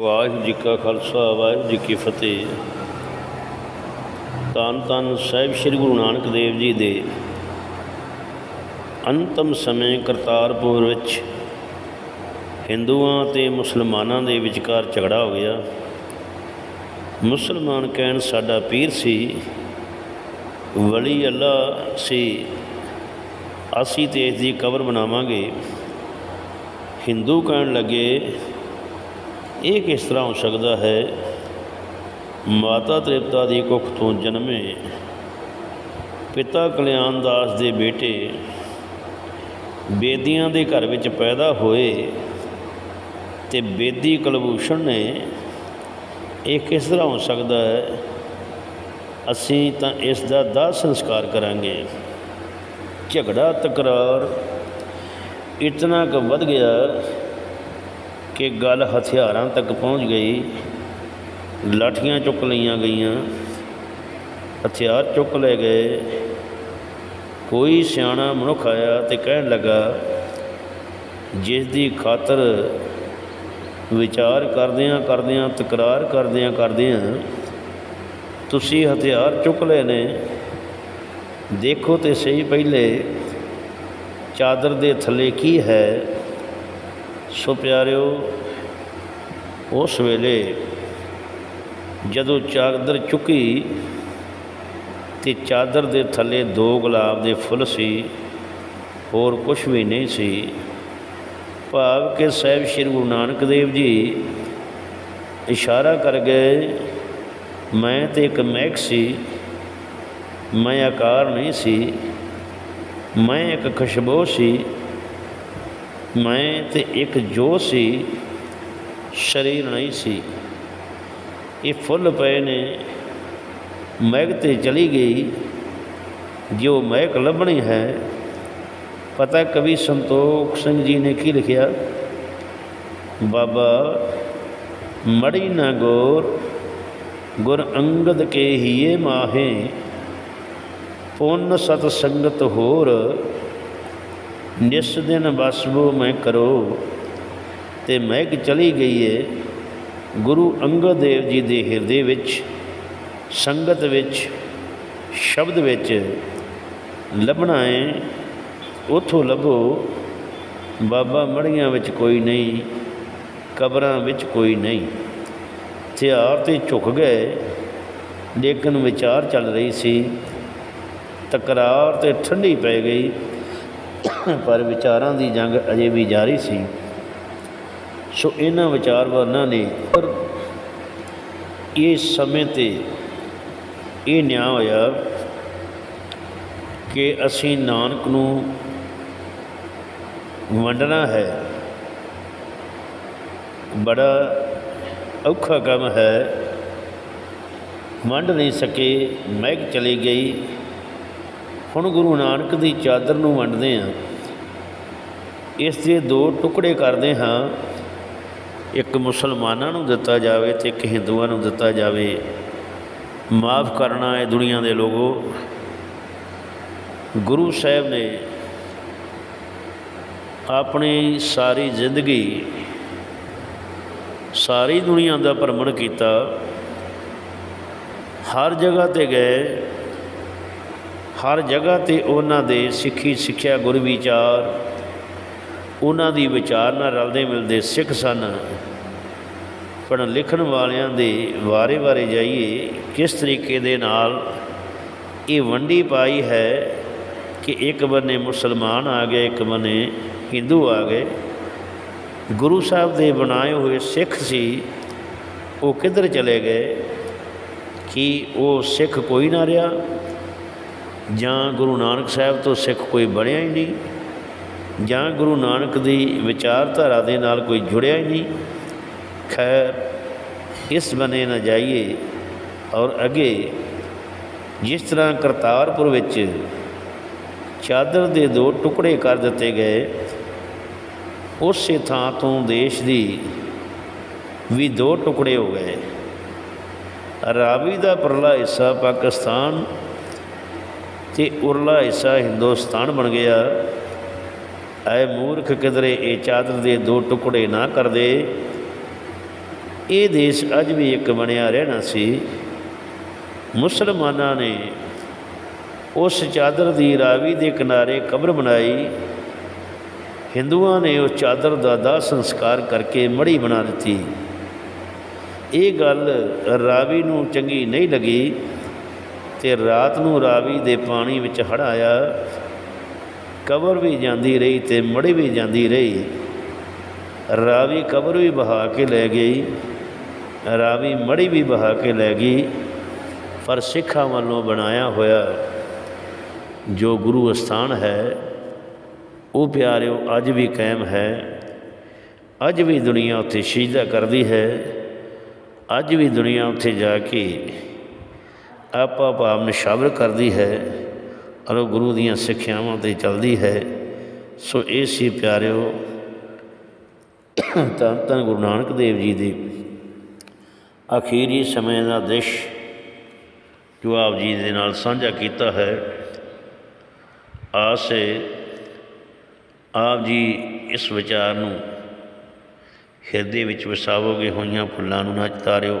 ਵਾਹਿਗੁਰੂ ਜੀ ਕਾ ਖਾਲਸਾ, ਵਾਹਿਗੁਰੂ ਜੀ ਕੀ ਫਤਿਹ। ਤਨ ਤਨ ਸਾਹਿਬ ਸ੍ਰੀ ਗੁਰੂ ਨਾਨਕ ਦੇਵ ਜੀ ਦੇ ਅੰਤਮ ਸਮੇਂ ਕਰਤਾਰਪੁਰ ਵਿੱਚ ਹਿੰਦੂਆਂ ਤੇ ਮੁਸਲਮਾਨਾਂ ਦੇ ਵਿਚਕਾਰ ਝਗੜਾ ਹੋ ਗਿਆ। ਮੁਸਲਮਾਨ ਕਹਿਣ ਸਾਡਾ ਪੀਰ ਸੀ, ਵਲੀ ਅੱਲਾ ਸੀ ਅਸੀਂ ਤੇ ਇਸ ਦੀ ਕਬਰ ਬਣਾਵਾਂਗੇ। ਹਿੰਦੂ ਕਹਿਣ ਲੱਗੇ ਇਹ ਕਿਸ ਤਰ੍ਹਾਂ ਹੋ ਸਕਦਾ ਹੈ? ਮਾਤਾ ਤ੍ਰਿਪਤਾ ਦੀ ਕੁੱਖ ਤੋਂ ਜਨਮੇ ਪਿਤਾ ਕਲਿਆਣ ਦਾਸ ਦੇ ਬੇਟੇ ਬੇਦੀਆਂ ਦੇ ਘਰ ਵਿੱਚ ਪੈਦਾ ਹੋਏ ਤੇ ਬੇਦੀ ਕਲਭੂਸ਼ਣ ਨੇ ਇਹ ਕਿਸ ਤਰ੍ਹਾਂ ਹੋ ਸਕਦਾ ਹੈ? ਅਸੀਂ ਤਾਂ ਇਸ ਦਾ ਦਾਹ ਸੰਸਕਾਰ ਕਰਾਂਗੇ। ਝਗੜਾ, ਤਕਰਾਰ, ਇਤਨਾ ਕੁ ਵੱਧ ਗਿਆ ਕਿ ਗੱਲ ਹਥਿਆਰਾਂ ਤੱਕ ਪਹੁੰਚ ਗਈ। ਲਾਠੀਆਂ ਚੁੱਕ ਲਈਆਂ ਗਈਆਂ। ਹਥਿਆਰ ਚੁੱਕ ਲਏ ਗਏ। ਕੋਈ ਸਿਆਣਾ ਮਨੁੱਖ ਆਇਆ ਤੇ ਕਹਿਣ ਲੱਗਾ ਜਿਸ ਦੀ ਖਾਤਰ ਵਿਚਾਰ ਕਰਦਿਆਂ ਕਰਦਿਆਂ, ਤਕਰਾਰ ਕਰਦਿਆਂ ਕਰਦਿਆਂ ਤੁਸੀਂ ਹਥਿਆਰ ਚੁੱਕ ਲਏ ਨੇ, ਦੇਖੋ ਤੇ ਸਹੀ ਪਹਿਲੇ ਚਾਦਰ ਦੇ ਥੱਲੇ ਕੀ ਹੈ। ਸੋ ਪਿਆਰਿਓ, ਉਸ ਵੇਲੇ ਜਦੋਂ ਚਾਦਰ ਚੁੱਕੀ ਤੇ ਚਾਦਰ ਦੇ ਥੱਲੇ ਦੋ ਗੁਲਾਬ ਦੇ ਫੁੱਲ ਸੀ, ਹੋਰ ਕੁਝ ਵੀ ਨਹੀਂ ਸੀ, ਭਾਵ ਕਿ ਸਾਹਿਬ ਸ੍ਰੀ ਗੁਰੂ ਨਾਨਕ ਦੇਵ ਜੀ ਇਸ਼ਾਰਾ ਕਰ ਗਏ, ਮੈਂ ਤੇ ਇੱਕ ਮਹਿਕ ਸੀ, ਮੈਂ ਆਕਾਰ ਨਹੀਂ ਸੀ, ਮੈਂ ਇੱਕ ਖੁਸ਼ਬੂ ਸੀ ਮੈਂ ਤੇ ਇੱਕ ਜੋ ਸੀ, ਸਰੀਰ ਨਹੀਂ ਸੀ। ਇਹ ਫੁੱਲ ਪਏ ਨੇ। ਮਹਿਕ ਤੇ ਚਲੀ ਗਈ। ਜੋ ਮਹਿਕ ਲੱਭਣੀ ਹੈ, ਪਤਾ ਕਵੀ ਸੰਤੋਖ ਸਿੰਘ ਜੀ ਨੇ ਕੀ ਲਿਖਿਆ? ਬਾਬਾ ਮੜੀ ਨਾ ਗੋਰ, ਗੁਰ ਅੰਗਦ ਕੇ ਹੀਏ ਮਾਹੇ, ਪੁੰਨ ਸਤ ਸੰਗਤ ਹੋਰ ਨਿਸ ਦਿਨ ਬਸਬੋ ਮੈਂ ਕਰੋ ਤੇ ਮਹਿਕ ਚਲੀ ਗਈ ਏ ਗੁਰੂ ਅੰਗਦ ਦੇਵ ਜੀ ਦੇ ਹਿਰਦੇ ਵਿੱਚ, ਸੰਗਤ ਵਿੱਚ, ਸ਼ਬਦ ਵਿੱਚ ਲੱਭਣਾ ਏ ਉਥੋਂ ਲੱਭੋ, ਬਾਬਾ ਮੜੀਆਂ ਵਿੱਚ ਕੋਈ ਨਹੀਂ, ਕਬਰਾਂ ਵਿੱਚ ਕੋਈ ਨਹੀਂ। ਹਥਿਆਰ ਤੇ ਝੁਕ ਗਏ, ਲੇਕਿਨ ਵਿਚਾਰ ਚੱਲ ਰਹੀ ਸੀ। ਤਕਰਾਰ ਤੇ ਠੰਡੀ ਪੈ ਗਈ। ਪਰ ਵਿਚਾਰਾਂ ਦੀ ਜੰਗ ਅਜੇ ਵੀ ਜਾਰੀ ਸੀ। ਸੋ ਇਹਨਾਂ ਵਿਚਾਰਵਾਨਾਂ ਨੇ ਪਰ ਇਹ ਸਮੇਂ ਤੇ ਇਹ ਨਿਆਂ ਹੋਇਆ ਕਿ ਅਸੀਂ ਨਾਨਕ ਨੂੰ ਵੰਡਣਾ ਹੈ। ਬੜਾ ਔਖਾ ਕੰਮ ਹੈ। ਵੰਡ ਨਹੀਂ ਸਕੇ, ਮਹਿਕ ਚਲੀ ਗਈ। ਹੁਣ ਗੁਰੂ ਨਾਨਕ ਦੀ ਚਾਦਰ ਨੂੰ ਵੰਡਦੇ ਹਾਂ, ਇਸ ਦੇ ਦੋ ਟੁਕੜੇ ਕਰਦੇ ਹਾਂ। ਇੱਕ ਮੁਸਲਮਾਨਾਂ ਨੂੰ ਦਿੱਤਾ ਜਾਵੇ ਤੇ ਇੱਕ ਹਿੰਦੂਆਂ ਨੂੰ ਦਿੱਤਾ ਜਾਵੇ। ਮਾਫ ਕਰਨਾ ਹੈ ਦੁਨੀਆ ਦੇ ਲੋਗੋ। ਗੁਰੂ ਸਾਹਿਬ ਨੇ ਆਪਣੀ ਸਾਰੀ ਜ਼ਿੰਦਗੀ ਸਾਰੀ ਦੁਨੀਆ ਦਾ ਭ੍ਰਮਣ ਕੀਤਾ। ਹਰ ਜਗ੍ਹਾ ਤੇ ਗਏ। ਹਰ ਜਗ੍ਹਾ ਤੇ ਉਹਨਾਂ ਦੇ ਸਿੱਖੀ ਸਿੱਖਿਆ ਗੁਰ ਵਿਚਾਰ। ਉਹਨਾਂ ਦੀ ਵਿਚਾਰ ਨਾਲ ਰਲਦੇ ਮਿਲਦੇ ਸਿੱਖ ਸਨ। ਪੜ੍ਹ ਲਿਖਣ ਵਾਲਿਆਂ ਦੇ ਵਾਰੇ-ਵਾਰੇ ਜਾਈਏ, ਕਿਸ ਤਰੀਕੇ ਦੇ ਨਾਲ ਇਹ ਵੰਡੀ ਪਾਈ ਹੈ ਕਿ ਇੱਕ ਬੰਨੇ ਮੁਸਲਮਾਨ ਆ ਗਏ, ਇੱਕ ਬੰਨੇ ਹਿੰਦੂ ਆ ਗਏ। ਗੁਰੂ ਸਾਹਿਬ ਦੇ ਬਣਾਏ ਹੋਏ ਸਿੱਖ ਸੀ, ਉਹ ਕਿੱਧਰ ਚਲੇ ਗਏ? ਕਿ ਉਹ ਸਿੱਖ ਕੋਈ ਨਾ ਰਿਹਾ? ਜਾਂ ਗੁਰੂ ਨਾਨਕ ਸਾਹਿਬ ਤੋਂ ਸਿੱਖ ਕੋਈ ਬਣਿਆ ਹੀ ਨਹੀਂ, ਜਾਂ ਗੁਰੂ ਨਾਨਕ ਦੀ ਵਿਚਾਰਧਾਰਾ ਦੇ ਨਾਲ ਕੋਈ ਜੁੜਿਆ ਹੀ ਨਹੀਂ, ਖੈਰ, ਇਸ ਬਨੇ ਨਾ ਜਾਈਏ ਔਰ ਅੱਗੇ ਜਿਸ ਤਰ੍ਹਾਂ ਕਰਤਾਰਪੁਰ ਵਿੱਚ ਚਾਦਰ ਦੇ ਦੋ ਟੁਕੜੇ ਕਰ ਦਿੱਤੇ ਗਏ, ਉਸੇ ਥਾਂ ਤੋਂ ਦੇਸ਼ ਦੀ ਵੀ ਦੋ ਟੁਕੜੇ ਹੋ ਗਏ। ਰਾਵੀ ਦਾ ਪਰਲਾ ਹਿੱਸਾ ਪਾਕਿਸਤਾਨ ਤੇ ਉਰਲਾ ਹਿੱਸਾ ਹਿੰਦੁਸਤਾਨ ਬਣ ਗਿਆ। ਐ ਮੂਰਖ ਕਿਧਰੇ ਇਹ ਚਾਦਰ ਦੇ ਦੋ ਟੁਕੜੇ ਨਾ ਕਰਦੇ। ਇਹ ਦੇਸ਼ ਅੱਜ ਵੀ ਇੱਕ ਬਣਿਆ ਰਹਿਣਾ ਸੀ। ਮੁਸਲਮਾਨਾਂ ਨੇ ਉਸ ਚਾਦਰ ਦੀ ਰਾਵੀ ਦੇ ਕਿਨਾਰੇ ਕਬਰ ਬਣਾਈ। ਹਿੰਦੂਆਂ ਨੇ ਉਸ ਚਾਦਰ ਦਾ ਦਾਹ ਸੰਸਕਾਰ ਕਰਕੇ ਮੜੀ ਬਣਾ ਦਿੱਤੀ। ਇਹ ਗੱਲ ਰਾਵੀ ਨੂੰ ਚੰਗੀ ਨਹੀਂ ਲੱਗੀ। ਤੇ ਰਾਤ ਨੂੰ ਰਾਵੀ ਦੇ ਪਾਣੀ ਵਿੱਚ ਹੜ੍ਹ ਆਇਆ ਕਬਰ ਵੀ ਜਾਂਦੀ ਰਹੀ ਤੇ ਮੜੀ ਵੀ ਜਾਂਦੀ ਰਹੀ। ਰਾਵੀ ਕਬਰ ਵੀ ਬਹਾ ਕੇ ਲੈ ਗਈ। ਰਾਵੀ ਮੜੀ ਵੀ ਬਹਾ ਕੇ ਲੈ ਗਈ। ਪਰ ਸਿੱਖਾਂ ਵੱਲੋਂ ਬਣਾਇਆ ਹੋਇਆ ਜੋ ਗੁਰੂ ਅਸਥਾਨ ਹੈ, ਉਹ ਪਿਆਰਿਓ, ਅੱਜ ਵੀ ਕਾਇਮ ਹੈ। ਅੱਜ ਵੀ ਦੁਨੀਆ ਉੱਥੇ ਸ਼ਹੀਦਾ ਕਰਦੀ ਹੈ। ਅੱਜ ਵੀ ਦੁਨੀਆ ਉੱਥੇ ਜਾ ਕੇ ਆਪਾ ਭਾਵ ਨਿਸ਼ਾਵਰ ਕਰਦੀ ਹੈ ਔਰ ਉਹ ਗੁਰੂ ਦੀਆਂ ਸਿੱਖਿਆਵਾਂ ਤੇ ਚੱਲਦੀ ਹੈ, ਸੋ ਇਹ ਸੀ ਪਿਆਰਿਓ ਤਾਂ ਤਾਂ ਗੁਰੂ ਨਾਨਕ ਦੇਵ ਜੀ ਦੀ ਅਖੀਰੀ ਸਮੇਂ ਦਾ ਦ੍ਰਿਸ਼ ਜੋ ਆਪ ਜੀ ਦੇ ਨਾਲ ਸਾਂਝਾ ਕੀਤਾ ਹੈ, ਆਸੇ ਆਪ ਜੀ ਇਸ ਵਿਚਾਰ ਨੂੰ ਹਿਰਦੇ ਵਿੱਚ ਵਸਾਵੋਗੇ ਹੋਈਆਂ ਫੁੱਲਾਂ ਨੂੰ ਨਾ ਚਤਾਰਿਓ।